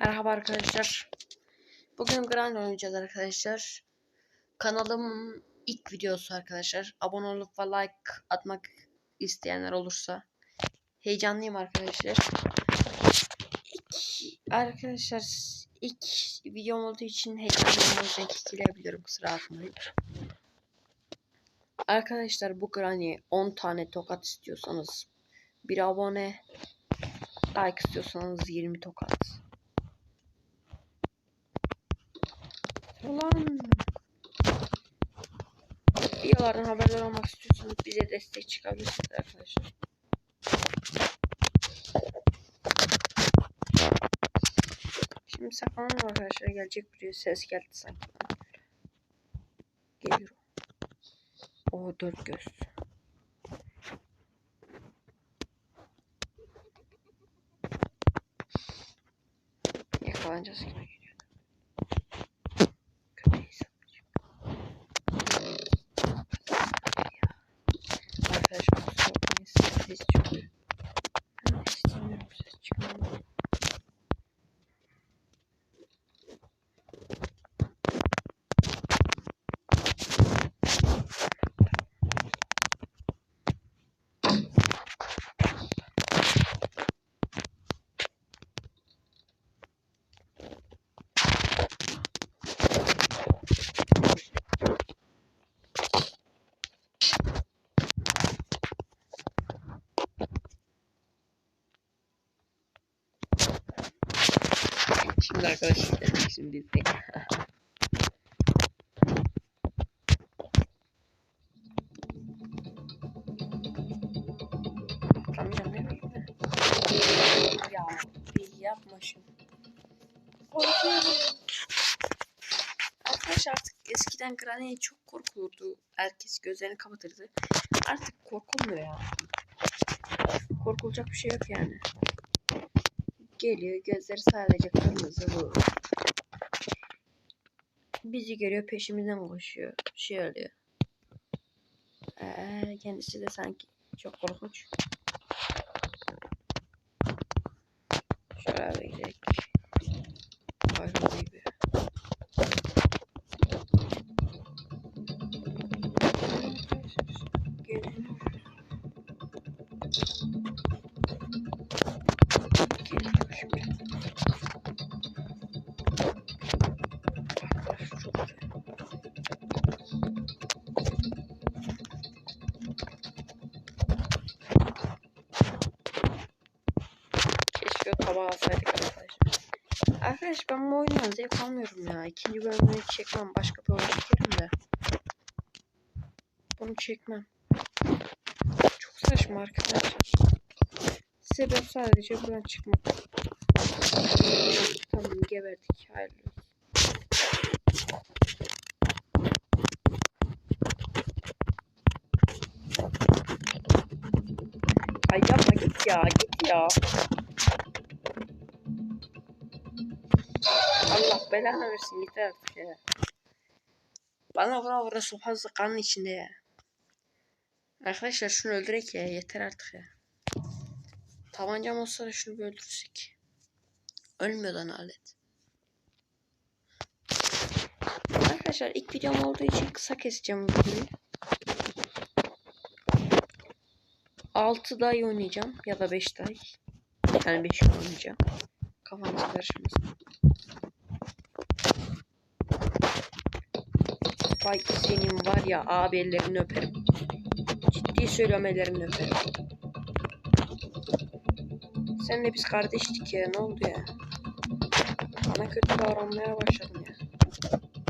Merhaba arkadaşlar. Bugün Grand oynayacağız arkadaşlar. Kanalımın ilk videosu arkadaşlar. Abone olup ve like atmak isteyenler olursa heyecanlıyım arkadaşlar. İlk, arkadaşlar ilk videom olduğu için heyecanlıyım. O yüzden kikleyebilirim kusura bakmayın. Arkadaşlar bu Granny 10 tane tokat istiyorsanız bir abone like istiyorsanız 20 tokat. Ulan. Videolardan haberdar olmak istiyorsanız bize destek çıkabilirsiniz arkadaşlar. Şimdi saklanalım arkadaşlar. Gelecek buraya ses geldi sanki. Geliyor. O dört göz. Yakalanacağız gibi geliyor. Köpeği sanacak. Arkadaşlar kusura bakmayın ses çok. Ben de istemiyorum ses çıkmamı. Şimdi arkadaşlar şimdi izleyin. Ya bir yapma. Korkuyorum. Arkadaşlar artık eskiden Granny çok korkulurdu. Herkes gözlerini kapatırdı. Artık korkulmuyor ya. Korkulacak bir şey yok yani. Geliyor gözleri sadece kırmızı bu. Bizi görüyor peşimizden koşuyor. Şey oluyor. Ee, kendisi de sanki çok korkunç. Şöyle bir. Ayrı alsaydık arkadaşlar. Arkadaş ben bu oyundan zevk almıyorum ya. İkinci bölümünü çekmem. Başka bir oyun çekerim de. Bunu çekmem. Çok saçma arkadaşlar. Sebep sadece buradan çıkmak. Tamam geberdik. Hayırlı. Ay yapma git ya git ya. Belanı versin yeter artık ya. Bana vura vura sopası kanın içinde ya. Arkadaşlar şunu öldürek ya yeter artık ya. Tabancam olsa da şunu bir öldürsek. Ölmüyor alet. Arkadaşlar ilk videom olduğu için kısa keseceğim videoyu. 6 day oynayacağım ya da 5 day. Yani 5 oynayacağım. Kafanız karışmasın. Vay senin var ya abi ellerini öperim. Ciddi söylüyorum ellerini öperim. Senle biz kardeştik ya ne oldu ya? Bana kötü davranmaya başladın ya.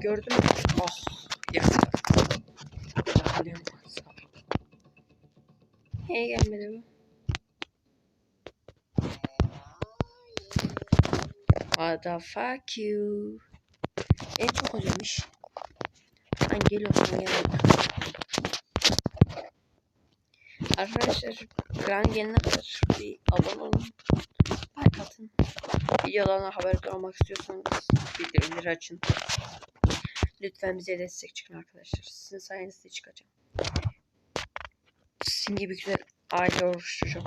Gördün mü? Ah ya. Niye gelmedi bu? What the fuck you? En çok özlemiş. Ben geliyorum gelmedi. Arkadaşlar Gran gelene kadar bir abone olun. Like atın. Videolarına haberdar olmak istiyorsanız bildirimleri açın. Lütfen bize destek çıkın arkadaşlar. Sizin sayenizde çıkacağım. Sizin gibi güzel aile oluşturacağım.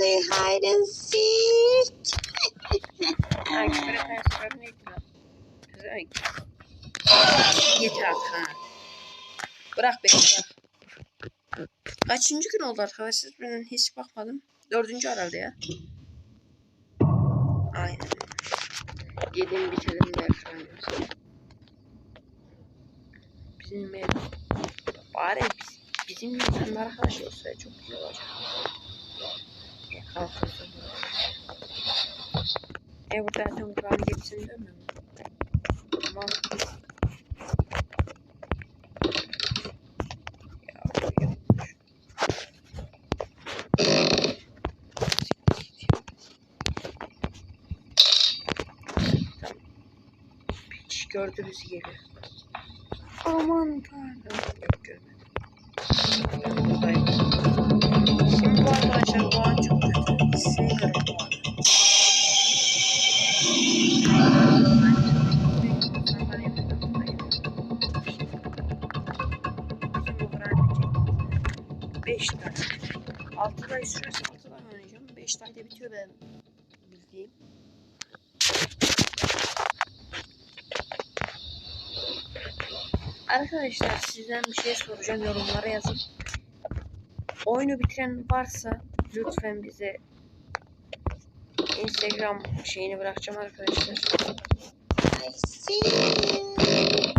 play hide and seek? Yeter artık ha. Bırak beni bırak. Kaçıncı gün oldu arkadaşlar? Ben hiç bakmadım. Dördüncü herhalde ya. Aynen. Yedim bitirdim de yaşlanıyoruz. Bizim ev. Bari biz, bizim yüzden arkadaş olsa çok güzel olacak. Ya kalkırsa E burada zaten Kur'an'ı geçsin demiyor mu? Tamam. Ya yok. Tamam. Piç gördü bizi geliyor. Aman tanrım. Yok görmedim. Buradayım. Ben bildiğim. Arkadaşlar sizden bir şey soracağım yorumlara yazın. Oyunu bitiren varsa lütfen bize Instagram şeyini bırakacağım arkadaşlar.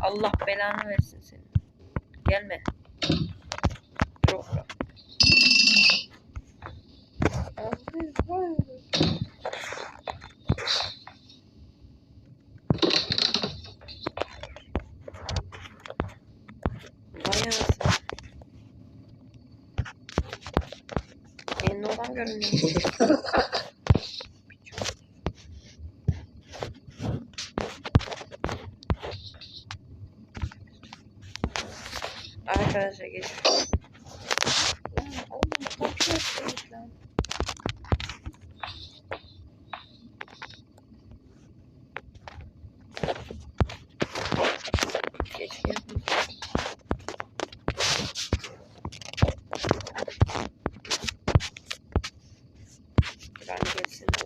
Allah belanı versin seni. Gelme. Yok. Olan görünüyor. Arkadaşlar geç. Lan oğlum çok yapıyoruz lan.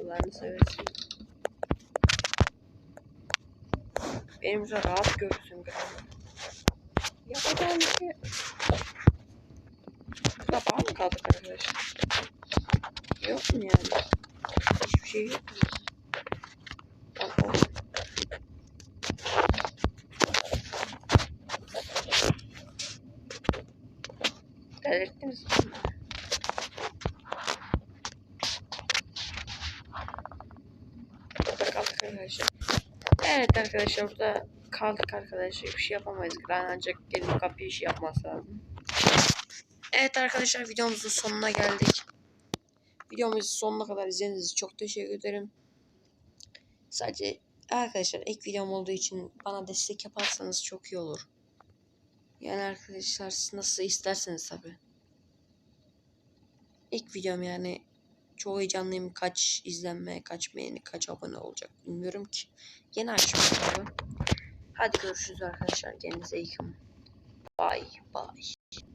Allah'ını seversin. Benimle rahat görürsün Kur'an'ı. Yapacağım bir şey. Burada bağ mı kaldık arkadaşlar? Yok mu yani? Hiçbir şey yok mu? Delirttiniz mi? Evet arkadaşlar burada kaldık arkadaşlar. Bir şey yapamayız. Ben ancak gelip kapıyı iş yapması lazım. Evet arkadaşlar videomuzun sonuna geldik. Videomuzu sonuna kadar izlediğiniz için çok teşekkür ederim. Sadece arkadaşlar ilk videom olduğu için bana destek yaparsanız çok iyi olur. Yani arkadaşlar siz nasıl isterseniz tabi. İlk videom yani çok heyecanlıyım. Kaç izlenme, kaç beğeni, kaç abone olacak bilmiyorum ki. Yeni açtım. Hadi görüşürüz arkadaşlar. Kendinize iyi bakın. Bye bye.